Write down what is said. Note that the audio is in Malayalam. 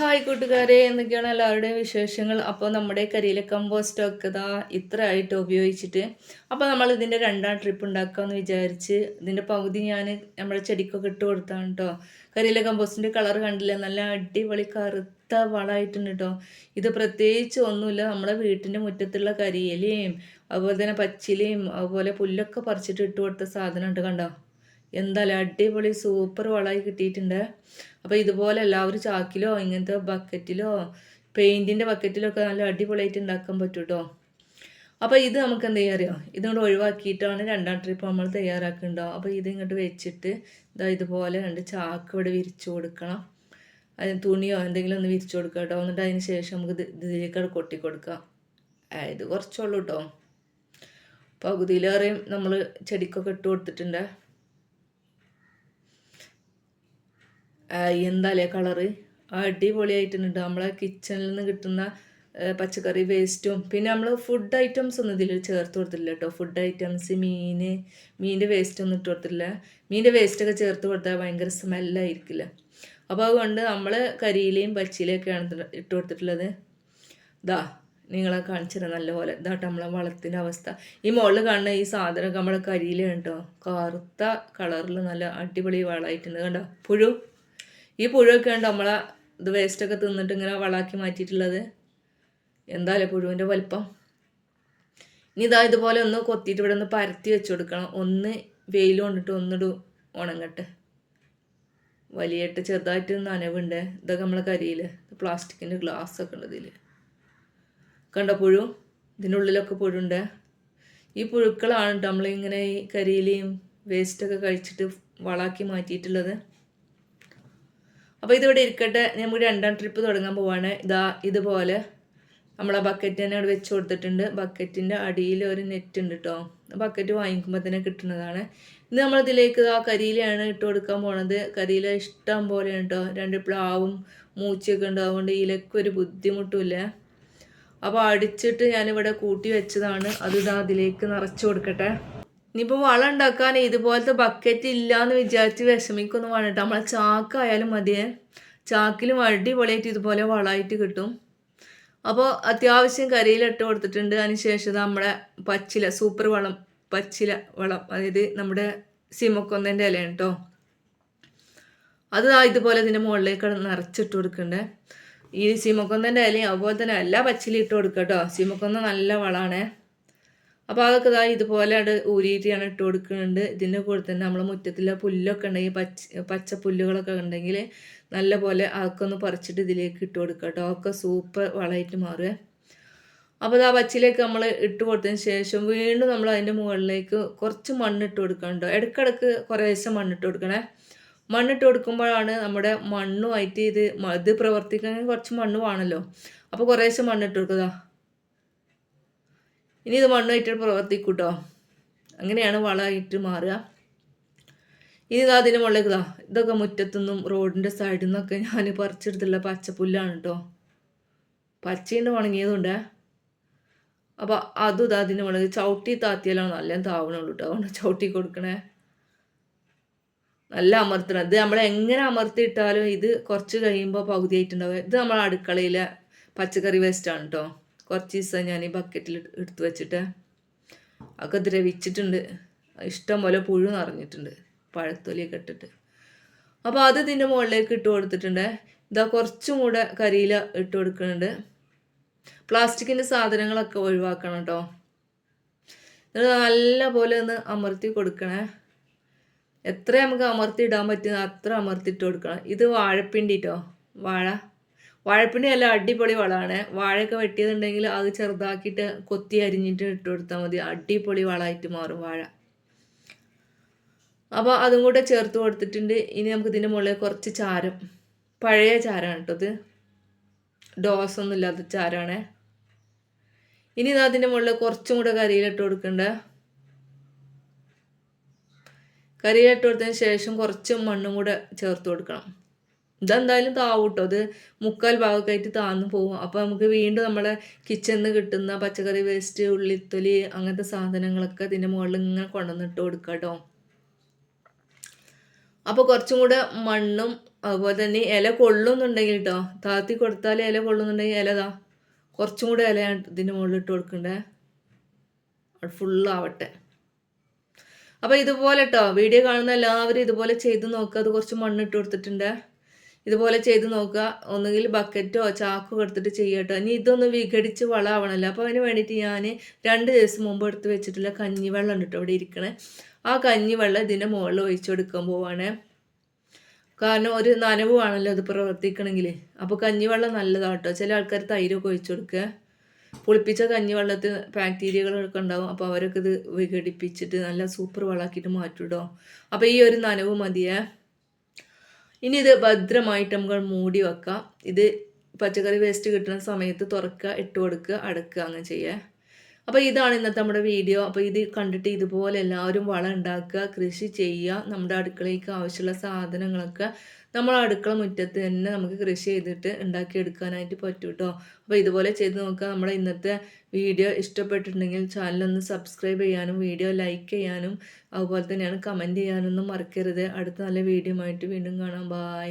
ഹായ് കൂട്ടുകാരെ. എന്തൊക്കെയാണ് എല്ലാവരുടെയും വിശേഷങ്ങൾ? അപ്പോൾ നമ്മുടെ കരിയിലെ കമ്പോസ്റ്റ് ഒക്കെ ഇതാ ഇത്ര ആയിട്ട് ഉപയോഗിച്ചിട്ട് അപ്പോൾ നമ്മൾ ഇതിന്റെ രണ്ടാം ട്രിപ്പ് ഉണ്ടാക്കാമെന്ന് വിചാരിച്ച് ഇതിന്റെ പകുതി ഞാൻ നമ്മുടെ ചെടിക്കൊക്കെ ഇട്ട് കൊടുത്താണ് കേട്ടോ കരിയിലെ കമ്പോസ്റ്റിന്റെ കളർ കണ്ടില്ല? നല്ല അടിപൊളി കറുത്ത വളമായിട്ടുണ്ട് കേട്ടോ ഇത് പ്രത്യേകിച്ച് ഒന്നുമില്ല. നമ്മുടെ വീട്ടിന്റെ മുറ്റത്തുള്ള കരിയിലയും അതുപോലെ തന്നെ പച്ചിലയും അതുപോലെ പുല്ലൊക്കെ പറിച്ചിട്ട് ഇട്ട് കൊടുത്ത സാധനം ഉണ്ട് കണ്ടോ? എന്തായാലും അടിപൊളി സൂപ്പർ വളമായി കിട്ടിയിട്ടുണ്ട്. അപ്പോൾ ഇതുപോലെ എല്ലാവരും ചാക്കിലോ ഇങ്ങനത്തെ ബക്കറ്റിലോ പെയിന്റിന്റെ ബക്കറ്റിലോ ഒക്കെ നല്ല അടിപൊളിയായിട്ട് ഉണ്ടാക്കാൻ പറ്റും കേട്ടോ അപ്പോൾ ഇത് നമുക്ക് എന്ത് ചെയ്യാൻ അറിയാം? ഇതുകൊണ്ട് ഒഴിവാക്കിയിട്ടാണ് രണ്ടാം ട്രിപ്പ് നമ്മൾ തയ്യാറാക്കുന്നുണ്ടാവും അപ്പോൾ ഇത് ഇങ്ങോട്ട് വെച്ചിട്ട് ഇതാ ഇതുപോലെ രണ്ട് ചാക്ക് ഇവിടെ വിരിച്ചു കൊടുക്കണം. അതിന് തുണിയോ എന്തെങ്കിലും ഒന്ന് വിരിച്ചു കൊടുക്കുക കേട്ടോ എന്നിട്ട് അതിന് ശേഷം നമുക്ക് ഇത് ഇതിലേക്ക് കൊട്ടി കൊടുക്കാം. ഇത് കുറച്ചുള്ളൂ കേട്ടോ പകുതിയിലേറെയും നമ്മൾ ചെടിക്കൊക്കെ ഇട്ട് കൊടുത്തിട്ടുണ്ട്. എന്താല്ലേ കളറ്? അടിപൊളിയായിട്ടുണ്ട്. നമ്മളെ കിച്ചണിൽ നിന്ന് കിട്ടുന്ന പച്ചക്കറി വേസ്റ്റും പിന്നെ നമ്മൾ ഫുഡ് ഐറ്റംസ് ഒന്നും ഇതിൽ ചേർത്ത് കൊടുത്തില്ല കേട്ടോ ഫുഡ് ഐറ്റംസ് മീൻ മീനിന്റെ വേസ്റ്റ് ഒന്നും ഇട്ട് കൊടുത്തില്ല മീനിന്റെ വേസ്റ്റൊക്കെ ചേർത്ത് കൊടുത്താൽ ഭയങ്കര സ്മെല്ലായിരിക്കില്ല അപ്പോൾ അതുകൊണ്ട് നമ്മൾ കരിയിലയും പച്ചിലയൊക്കെയാണ് ഇട്ട് കൊടുത്തിട്ടുള്ളത്. ഇതാ നിങ്ങളെ കാണിച്ചത് നല്ലപോലെ. ഇതാട്ടോ നമ്മളെ വളത്തിന്റെ അവസ്ഥ. ഈ മുകളിൽ കാണുന്ന ഈ സാധനമൊക്കെ നമ്മളെ കരിയിലാണ് കറുത്ത കളറിൽ നല്ല അടിപൊളി വളമായിട്ടുണ്ട്. കണ്ടോ? പുഴു. ഈ പുഴുവൊക്കെ ഉണ്ട് നമ്മളെ ഇത് വേസ്റ്റൊക്കെ തിന്നിട്ട് ഇങ്ങനെ വളാക്കി മാറ്റിയിട്ടുള്ളത്? എന്തായാലും പുഴുവിന്റെ വലിപ്പം. ഇനി ഇതാ ഇതുപോലെ ഒന്ന് കൊത്തിയിട്ട് ഇവിടെ ഒന്ന് പരത്തി വെച്ച് കൊടുക്കണം. ഒന്ന് വെയിൽ കൊണ്ടിട്ട് ഒന്നിടു ഉണങ്ങട്ടെ. വലിയിട്ട് ചെറുതായിട്ട് നനവുണ്ട്. ഇതൊക്കെ നമ്മളെ കരിയിൽ പ്ലാസ്റ്റിക്കിന്റെ ഗ്ലാസ് ഒക്കെ ഉണ്ട് ഇതിൽ കണ്ട പുഴു? ഇതിന്റെ ഉള്ളിലൊക്കെ പുഴുണ്ട്. ഈ പുഴുക്കളാണ് നമ്മളിങ്ങനെ ഈ കരിയിലെയും വേസ്റ്റൊക്കെ കഴിച്ചിട്ട് വളാക്കി മാറ്റിയിട്ടുള്ളത്. അപ്പോൾ ഇതിവിടെ ഇരിക്കട്ടെ. നമുക്ക് രണ്ടാം ട്രിപ്പ് തുടങ്ങാൻ പോവാണ്. ഇതാ ഇതുപോലെ നമ്മളെ തന്നെ അവിടെ വെച്ച് കൊടുത്തിട്ടുണ്ട്. ബക്കറ്റിന്റെ അടിയിൽ ഒരു നെറ്റ് ഉണ്ട് കേട്ടോ ബക്കറ്റ് വാങ്ങിക്കുമ്പോൾ തന്നെ കിട്ടുന്നതാണ്. ഇത് നമ്മളിതിലേക്ക് ആ കരിയിലാണ് ഇട്ട് കൊടുക്കാൻ പോണത്. കരിയില ഇഷ്ടം പോലെയാണ് കേട്ടോ രണ്ട് പ്ലാവും മൂച്ചയൊക്കെ ഉണ്ടാവുകൊണ്ട് ഇതിലേക്ക് ഒരു ബുദ്ധിമുട്ടുമില്ല അപ്പോൾ അടിച്ചിട്ട് ഞാനിവിടെ കൂട്ടി വെച്ചതാണ്. അത് ഇതാ അതിലേക്ക് നിറച്ച് കൊടുക്കട്ടെ. ഇനിയിപ്പോൾ വളം ഉണ്ടാക്കാൻ ഇതുപോലത്തെ ബക്കറ്റ് ഇല്ല എന്ന് വിചാരിച്ച് വിഷമിക്കൊന്നും വേണ്ട നമ്മളെ ചാക്കായാലും മതിയേ. ചാക്കിലും അടിപൊളിയായിട്ട് ഇതുപോലെ വളമായിട്ട് കിട്ടും. അപ്പോൾ അത്യാവശ്യം കരിയിലിട്ട് കൊടുത്തിട്ടുണ്ട്. അതിന് ശേഷം നമ്മുടെ പച്ചില സൂപ്പർ വളം പച്ചില വളം അതായത് നമ്മുടെ സിമക്കൊന്നന്റെ ഇലയാണ് കേട്ടോ അത് ഇതുപോലെ ഇതിന്റെ മുകളിലേക്ക് നിറച്ചിട്ട് കൊടുക്കണ്ടേ. ഈ സിമക്കൊന്നന്റെ ഇലയും അതുപോലെ തന്നെ എല്ലാ പച്ചിലും ഇട്ട് കൊടുക്കുക കേട്ടോ സിമക്കൊന്ന നല്ല വളമാണേ. അപ്പോൾ അതൊക്കെ ഇതാ ഇതുപോലെ അത് ഊരിയിട്ടാണ് ഇട്ട് കൊടുക്കുന്നുണ്ട്. ഇതിന്റെ കൂടെ തന്നെ നമ്മൾ മുറ്റത്തിലെ പുല്ലൊക്കെ ഉണ്ടെങ്കിൽ പച്ച പച്ച പുല്ലുകളൊക്കെ ഉണ്ടെങ്കിൽ നല്ല പോലെ അതൊക്കെ ഒന്ന് പറിച്ചിട്ട് ഇതിലേക്ക് ഇട്ട് കൊടുക്കുക കേട്ടോ. ഒക്കെ സൂപ്പർ വളമായിട്ട് മാറുക അപ്പോൾ ആ പച്ചിലേക്ക് നമ്മൾ ഇട്ട് കൊടുത്തതിന് ശേഷം വീണ്ടും നമ്മൾ അതിന്റെ മുകളിലേക്ക് കുറച്ച് മണ്ണിട്ട് കൊടുക്കണം കേട്ടോ. ഇടയ്ക്കിടയ്ക്ക് കുറേശ്ശെ മണ്ണിട്ട് കൊടുക്കണേ. മണ്ണിട്ട് കൊടുക്കുമ്പോഴാണ് നമ്മുടെ മണ്ണുമായിട്ട് ഇത് ഇത് പ്രവർത്തിക്കണമെങ്കിൽ കുറച്ച് മണ്ണ് വേണമല്ലോ. അപ്പോൾ കുറേശ്ശെ മണ്ണിട്ട് കൊടുക്കുക ഇനി ഇത് മണ്ണായിട്ട് പ്രവർത്തിക്കൂട്ടോ. അങ്ങനെയാണ് വളമായിട്ട് മാറുക. ഇനി ഇതാ അതിന് മുകളിലേക്ക് ഇതാ ഇതൊക്കെ മുറ്റത്തുനിന്നും റോഡിന്റെ സൈഡിൽ നിന്നൊക്കെ ഞാൻ പറിച്ചെടുത്തുള്ള പച്ചപ്പുല്ലാണ് കേട്ടോ പച്ചയുണ്ട് ഉണങ്ങിയതുണ്ട് അപ്പോൾ അതും ഇതാ അതിന് മുകളിൽ ചവിട്ടി താത്തിയാലാണ് നല്ല താവണുള്ളൂ കേട്ടോ അതുകൊണ്ട് ചവിട്ടി കൊടുക്കണേ. നല്ല അമർത്തണം. ഇത് നമ്മൾ എങ്ങനെ അമർത്തിയിട്ടാലും ഇത് കുറച്ച് കഴിയുമ്പോൾ പകുതിയായിട്ടുണ്ടാവുക. ഇത് നമ്മൾ അടുക്കളയിലെ പച്ചക്കറി വേസ്റ്റാണ് കേട്ടോ കുറച്ച് ദിവസം ഞാൻ ഈ ബക്കറ്റിൽ എടുത്ത് വെച്ചിട്ട് ഒക്കെ ദ്രവിച്ചിട്ടുണ്ട് ഇഷ്ടം പോലെ പുഴു നിറഞ്ഞിട്ടുണ്ട്. പഴത്തൊലിയൊക്കെ ഇട്ടിട്ട്. അപ്പോൾ അത് ഇതിന്റെ മുകളിലേക്ക് ഇട്ട് കൊടുത്തിട്ടുണ്ട്. ഇതാ കുറച്ചും കൂടെ കരിയില ഇട്ട് കൊടുക്കുന്നുണ്ട്. പ്ലാസ്റ്റിക്കിന്റെ സാധനങ്ങളൊക്കെ ഒഴിവാക്കണം കേട്ടോ. നല്ല പോലെ ഒന്ന് അമർത്തി കൊടുക്കണേ. എത്ര നമുക്ക് അമർത്തി ഇടാൻ പറ്റുന്ന അത്ര അമർത്തിയിട്ട് കൊടുക്കണം. ഇത് വാഴപ്പിണ്ടി കേട്ടോ വാഴ. വാഴപ്പിണ്ടി നല്ല അടിപൊളി വളമാണ് വാഴയൊക്കെ വെട്ടിയതുണ്ടെങ്കിൽ അത് ചെറുതാക്കിയിട്ട് കൊത്തി അരിഞ്ഞിട്ട് ഇട്ട് കൊടുത്താൽ മതി. അടിപൊളി വളമായിട്ട് മാറും വാഴ. അപ്പോൾ അതും കൂടെ ചേർത്ത് കൊടുത്തിട്ടുണ്ട്. ഇനി നമുക്ക് ഇതിന്റെ മുകളിൽ കുറച്ച് ചാരം. പഴയ ചാരമാണ് കേട്ടോ ഇത്. ഡോസൊന്നും ഇല്ലാത്ത ചാരമാണ് ഇനി ഇതാ അതിന്റെ മുകളിൽ കുറച്ചും കൂടെ കരിയിലിട്ട് കൊടുക്കണ്ടേ. കരിയിലിട്ട് കൊടുത്തതിന് ശേഷം കുറച്ച് മണ്ണും കൂടെ ചേർത്ത് കൊടുക്കണം. ഇതെന്തായാലും താവും കേട്ടോ അത് മുക്കാൽ ഭാഗമൊക്കെ താന്നു പോകും. അപ്പോൾ നമുക്ക് വീണ്ടും നമ്മുടെ കിച്ചണിൽ നിന്ന് കിട്ടുന്ന പച്ചക്കറി വേസ്റ്റ് ഉള്ളിത്തൊലി അങ്ങനത്തെ സാധനങ്ങളൊക്കെ ഇതിന്റെ മുകളിൽ ഇങ്ങനെ കൊണ്ടുവന്നിട്ട് കൊടുക്കുക കേട്ടോ അപ്പോൾ കുറച്ചും കൂടെ മണ്ണും അതുപോലെ തന്നെ ഇല കൊള്ളുന്നുണ്ടെങ്കിൽ കേട്ടോ താത്തി കൊടുത്താൽ ഇല കൊള്ളുന്നുണ്ടെങ്കിൽ ഇലതാ ഇതാ. കുറച്ചും കൂടെ ഇല ഇതിന്റെ മുകളിൽ ഇട്ട് കൊടുക്കണ്ടേ. അത് ഫുള്ളാവട്ടെ അപ്പോൾ ഇതുപോലെ കേട്ടോ വീഡിയോ കാണുന്ന എല്ലാവരും ഇതുപോലെ ചെയ്ത് നോക്കുക അത് കുറച്ച് മണ്ണിട്ട് കൊടുത്തിട്ടുണ്ട്. ഇതുപോലെ ചെയ്ത് നോക്കുക. ഒന്നുകിൽ ബക്കറ്റോ ചാക്കോ എടുത്തിട്ട് ചെയ്യട്ടോ. ഇനി ഇതൊന്ന് വിഘടിച്ച് വളമാവണമല്ലോ അപ്പോൾ അതിന് വേണ്ടിയിട്ട് ഞാൻ രണ്ട് ദിവസം മുമ്പ് എടുത്ത് വെച്ചിട്ടുള്ള കഞ്ഞിവെള്ളം ഉണ്ട് കേട്ടോ ഇവിടെ ഇരിക്കണേ. ആ കഞ്ഞിവെള്ളം ഇതിന്റെ മുകളിൽ ഒഴിച്ചു കൊടുക്കാൻ പോവാണ്. കാരണം ഒരു നനവുമാണല്ലോ അത് പ്രവർത്തിക്കണമെങ്കിൽ. അപ്പോൾ കഞ്ഞിവെള്ളം നല്ലതാട്ടോ ചില ആൾക്കാർ തൈരൊക്കെ ഒഴിച്ചു കൊടുക്കുക. പുളിപ്പിച്ച കഞ്ഞിവെള്ളത്തിൽ ബാക്ടീരിയകളൊക്കെ ഉണ്ടാവും. അപ്പോൾ അവരൊക്കെ ഇത് വിഘടിപ്പിച്ചിട്ട് നല്ല സൂപ്പർ വെള്ളമാക്കിയിട്ട് മാറ്റും അപ്പോൾ ഈ ഒരു നനവ് മതിയേ. ഇനി ഇത് ഭദ്രമായിട്ട് നമുക്ക് മൂടി വെക്കാം. ഇത് പച്ചക്കറി വേസ്റ്റ് കിട്ടുന്ന സമയത്ത് തുറക്കുക ഇട്ട് കൊടുക്കുക അടക്കുക അങ്ങനെ ചെയ്യുക. അപ്പോൾ ഇതാണ് ഇന്നത്തെ നമ്മുടെ വീഡിയോ അപ്പോൾ ഇത് കണ്ടിട്ട് ഇതുപോലെ എല്ലാവരും വളം ഉണ്ടാക്കുക കൃഷി ചെയ്യുക നമ്മുടെ അടുക്കളയ്ക്ക് ആവശ്യമുള്ള സാധനങ്ങളൊക്കെ നമ്മൾ അടുക്കള മുറ്റത്ത് തന്നെ നമുക്ക് കൃഷി ചെയ്തിട്ട് ഉണ്ടാക്കിയെടുക്കാനായിട്ട് പറ്റും കേട്ടോ അപ്പോൾ ഇതുപോലെ ചെയ്ത് നോക്കുക. നമ്മുടെ ഇന്നത്തെ വീഡിയോ ഇഷ്ടപ്പെട്ടിട്ടുണ്ടെങ്കിൽ ചാനലൊന്ന് സബ്സ്ക്രൈബ് ചെയ്യാനും വീഡിയോ ലൈക്ക് ചെയ്യാനും അതുപോലെ തന്നെയാണ് കമന്റ് ചെയ്യാനൊന്നും മറക്കരുത്. അടുത്ത നല്ല വീഡിയോ ആയിട്ട് വീണ്ടും കാണാം. ബായ്